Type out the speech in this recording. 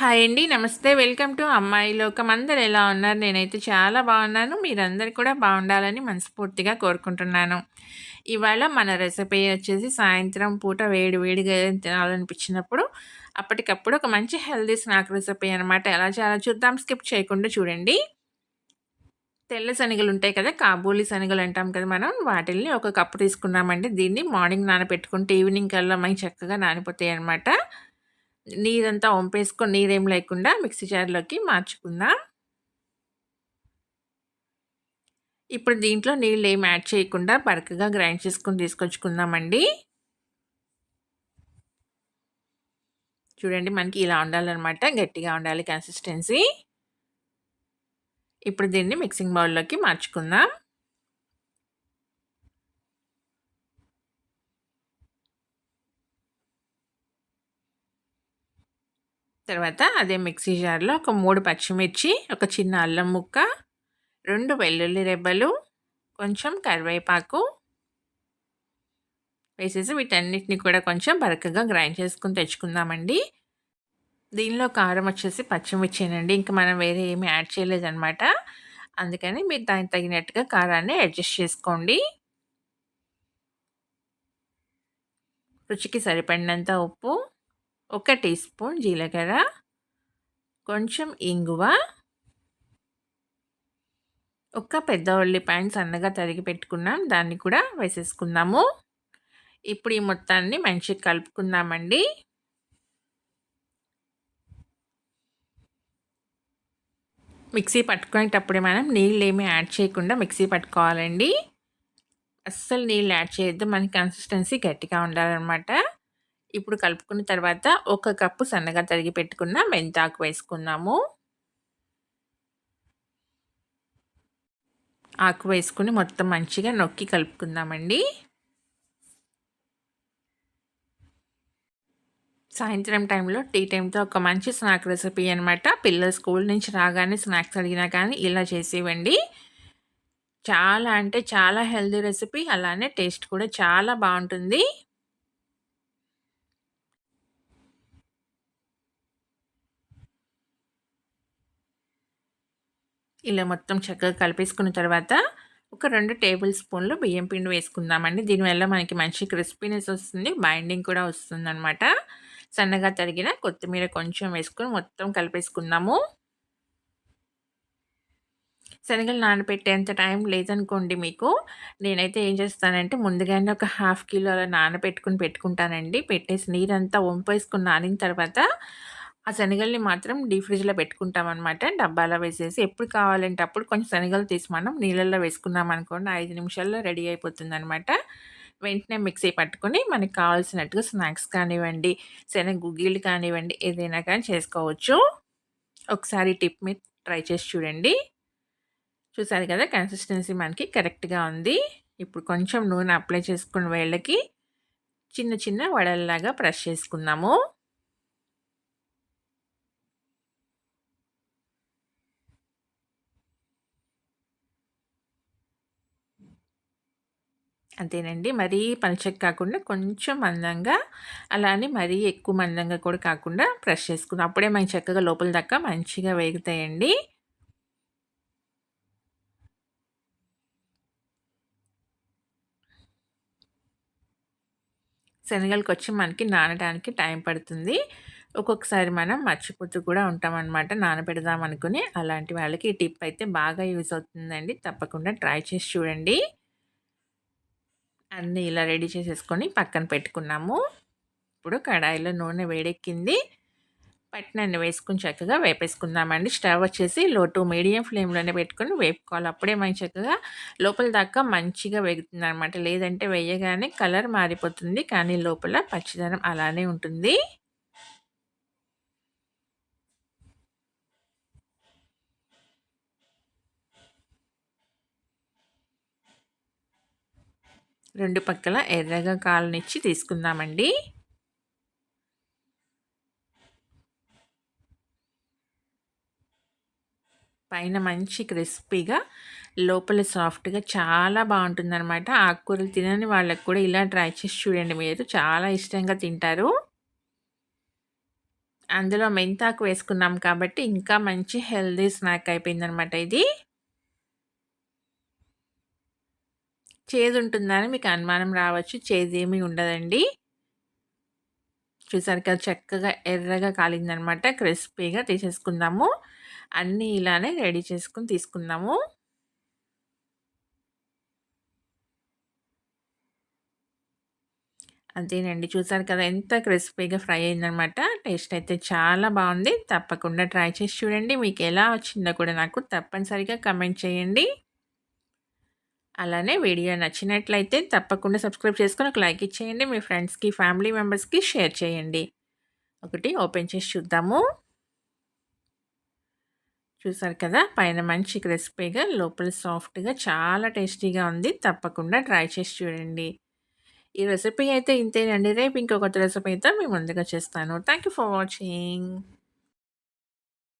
Hi అండి. నమస్తే. Welcome to అమ్మాయి లోకం. అందరు ఎలా ఉన్నారు? నేనైతే చాలా బాగున్నాను. మీరందరు కూడా బాగుండాలని మనస్ఫూర్తిగా కోరుకుంటున్నాను. ఇవాళ మన రెసిపీ వచ్చేసి సాయంత్రం పూట వేడి వేడిగా తినాలనిపించినప్పుడు అప్పటికప్పుడు ఒక మంచి హెల్దీ స్నాక్ రెసిపీ అనమాట ఎలా చాలా చూద్దాం. స్కిప్ చేయకుండా చూడండి. తెల్ల శనగలు ఉంటాయి కదా కాబూలి శనగలు అంటాం కదా మనం. వాటిల్ని ఒక కప్పు తీసుకున్నామండి. దీన్ని మార్నింగ్ నానబెట్టుకుంటే ఈవినింగ్ కల్లా మంచి చక్కగా నానిపోతాయి అనమాట నీరంతా వంపేసుకొని నీరేం లేకుండా మిక్సీ జార్లోకి మార్చుకుందాం. ఇప్పుడు దీంట్లో నీళ్ళు ఏం యాడ్ చేయకుండా బరకగా గ్రైండ్ చేసుకొని తీసుకొచ్చుకుందామండి. చూడండి మనకి ఇలా ఉండాలన్నమాట గట్టిగా ఉండాలి కన్సిస్టెన్సీ. ఇప్పుడు దీన్ని మిక్సింగ్ బౌల్లోకి మార్చుకుందాం. తర్వాత అదే మిక్సీ జార్లో ఒక మూడు పచ్చిమిర్చి ఒక చిన్న అల్లం ముక్క రెండు వెల్లుల్లి రెబ్బలు కొంచెం కరివేపాకు వేసేసి వీటన్నిటిని కూడా కొంచెం బరకగా గ్రైండ్ చేసుకుని తెచ్చుకుందామండి. దీనిలో కారం వచ్చేసి పచ్చిమిర్చినండి. ఇంకా మనం వేరే ఏమి యాడ్ చేయలేదన్నమాట. అందుకని మీరు దానికి తగినట్టుగా కారాన్ని అడ్జస్ట్ చేసుకోండి. రుచికి సరిపడినంత ఉప్పు ఒక టీ స్పూన్ జీలకర్ర కొంచెం ఇంగువ ఒక పెద్ద ఉల్లిపాయను సన్నగా తరిగి పెట్టుకున్నాం. దాన్ని కూడా వేసేసుకుందాము. ఇప్పుడు ఈ మొత్తాన్ని మంచిగా కలుపుకుందామండి. మిక్సీ పట్టుకునేటప్పుడే మనం నీళ్ళు ఏమీ యాడ్ చేయకుండా మిక్సీ పట్టుకోవాలండి. అస్సలు నీళ్ళు యాడ్ చేయొద్దు. మన కన్సిస్టెన్సీ గట్టిగా ఉండాలన్నమాట. ఇప్పుడు కలుపుకున్న తర్వాత ఒక కప్పు సన్నగా తరిగి పెట్టుకున్న మెంతాకు వేసుకుందాము ఆకు వేసుకుని మొత్తం మంచిగా నొక్కి కలుపుకుందామండి. సాయంత్రం టైంలో టీ టైంతో ఒక మంచి స్నాక్ రెసిపీ అనమాట పిల్లలు స్కూల్ నుంచి రాగానే స్నాక్స్ అడిగినా కానీ ఇలా చేసేవండి. చాలా అంటే చాలా హెల్దీ రెసిపీ అలానే టేస్ట్ కూడా చాలా బాగుంటుంది. ఇలా మొత్తం చక్కగా కలిపేసుకున్న తర్వాత ఒక రెండు టేబుల్ స్పూన్లు బియ్యం పిండి వేసుకుందామండి. దీనివల్ల మనకి మంచి క్రిస్పీనెస్ వస్తుంది బైండింగ్ కూడా వస్తుంది అనమాట సన్నగా తరిగిన కొత్తిమీర కొంచెం వేసుకొని మొత్తం కలిపేసుకుందాము. శనగలు నానబెట్టేంత టైం లేదనుకోండి మీకు. నేనైతే ఏం చేస్తానంటే ముందుగానే ఒక హాఫ్ కిలో అలా నానబెట్టుకుని పెట్టుకుంటానండి. పెట్టేసి నీరంతా వంపేసుకుని నానిన తర్వాత ఆ శనగల్ని మాత్రం డీప్ ఫ్రిడ్జ్లో పెట్టుకుంటామన్నమాట. డబ్బాలో వేసేసి ఎప్పుడు కావాలంటే అప్పుడు కొంచెం శనగలు తీసి మనం నీళ్ళల్లో వేసుకున్నాం అనుకోండి ఐదు నిమిషాల్లో రెడీ అయిపోతుంది అనమాట వెంటనే మిక్సీ పట్టుకొని మనకి కావాల్సినట్టుగా స్నాక్స్ కానివ్వండి శనగ గుగ్గిళ్ళు కానివ్వండి ఏదైనా కానీ చేసుకోవచ్చు. ఒకసారి టిప్ మీరు ట్రై చేసి చూడండి. చూసారు కదా కన్సిస్టెన్సీ మనకి కరెక్ట్గా ఉంది. ఇప్పుడు కొంచెం నూనె అప్లై చేసుకున్న వేళ్ళకి చిన్న చిన్న వడల్లాగా ప్రెస్ చేసుకుందాము. అంతేనండి. మరీ పలచగా కాకుండా కొంచెం మందంగా అలానే మరీ ఎక్కువ మందంగా కూడా కాకుండా ప్రెష్ చేసుకుందాం అప్పుడే మనకి చక్కగా లోపల దాకా మంచిగా వేగుతాయండి. శనగలకు వచ్చి మనకి నానడానికి టైం పడుతుంది. ఒక్కొక్కసారి మనం మర్చిపోతూ కూడా ఉంటామన్నమాట. నానబెడదాం అనుకుని అలాంటి వాళ్ళకి ఈ టిప్ అయితే బాగా యూజ్ అవుతుందండి. తప్పకుండా ట్రై చేసి చూడండి. అన్నీ ఇలా రెడీ చేసేసుకొని పక్కన పెట్టుకున్నాము. ఇప్పుడు కడాయిలో నూనె వేడెక్కింది. పట్టినన్ని వేసుకుని చక్కగా వేపేసుకుందామండి. స్టవ్ వచ్చేసి లో టు మీడియం ఫ్లేమ్లోనే పెట్టుకొని వేపుకోవాలి. అప్పుడే మంచి చక్కగా లోపల దాకా మంచిగా వేగుతుంది అనమాట లేదంటే వేయగానే కలర్ మారిపోతుంది. కానీ లోపల పచ్చిదనం అలానే ఉంటుంది. రెండు పక్కల ఎర్రగా కాలనిచ్చి తీసుకుందామండి. పైన మంచి క్రిస్పీగా లోపల సాఫ్ట్గా చాలా బాగుంటుందన్నమాట. ఆకుకూరలు తినని వాళ్ళకి కూడా ఇలా ట్రై చేసి చూడండి. మీరు చాలా ఇష్టంగా తింటారు. అందులో మెంతాకు వేసుకున్నాం కాబట్టి ఇంకా మంచి హెల్దీ స్నాక్ అయిపోయిందనమాట ఇది. చేదు ఉంటుందని మీకు అనుమానం రావచ్చు. చేదేమీ ఉండదండి. చూసారు కదా చక్కగా ఎర్రగా కాలిందనమాట. క్రిస్పీగా తీసేసుకుందాము. అన్నీ ఇలానే రెడీ చేసుకుని తీసుకుందాము. అంతేనండి. చూసారు కదా ఎంత క్రిస్పీగా ఫ్రై అయిందనమాట. టేస్ట్ అయితే చాలా బాగుంది. తప్పకుండా ట్రై చేసి చూడండి. మీకు ఎలా వచ్చిందో కూడా నాకు తప్పనిసరిగా కమెంట్ చేయండి. అలానే వీడియో నచ్చినట్లయితే తప్పకుండా సబ్స్క్రైబ్ చేసుకొని ఒక లైక్ ఇచ్చేయండి. మీ ఫ్రెండ్స్‌కి, ఫ్యామిలీ మెంబర్స్‌కి షేర్ చేయండి. ఒకటి ఓపెన్ చేసి చూద్దాము. చూసారు కదా పైన మంచి క్రిస్పీగా లోపల సాఫ్ట్‌గా చాలా టేస్టీగా ఉంది. తప్పకుండా ట్రై చేసి చూడండి. ఈ రెసిపీ అయితే ఇంతేనండి. రేపు ఇంకొక రెసిపీ అయితే మేము ముందుగా చేస్తాను థ్యాంక్ యూ ఫర్ వాచింగ్.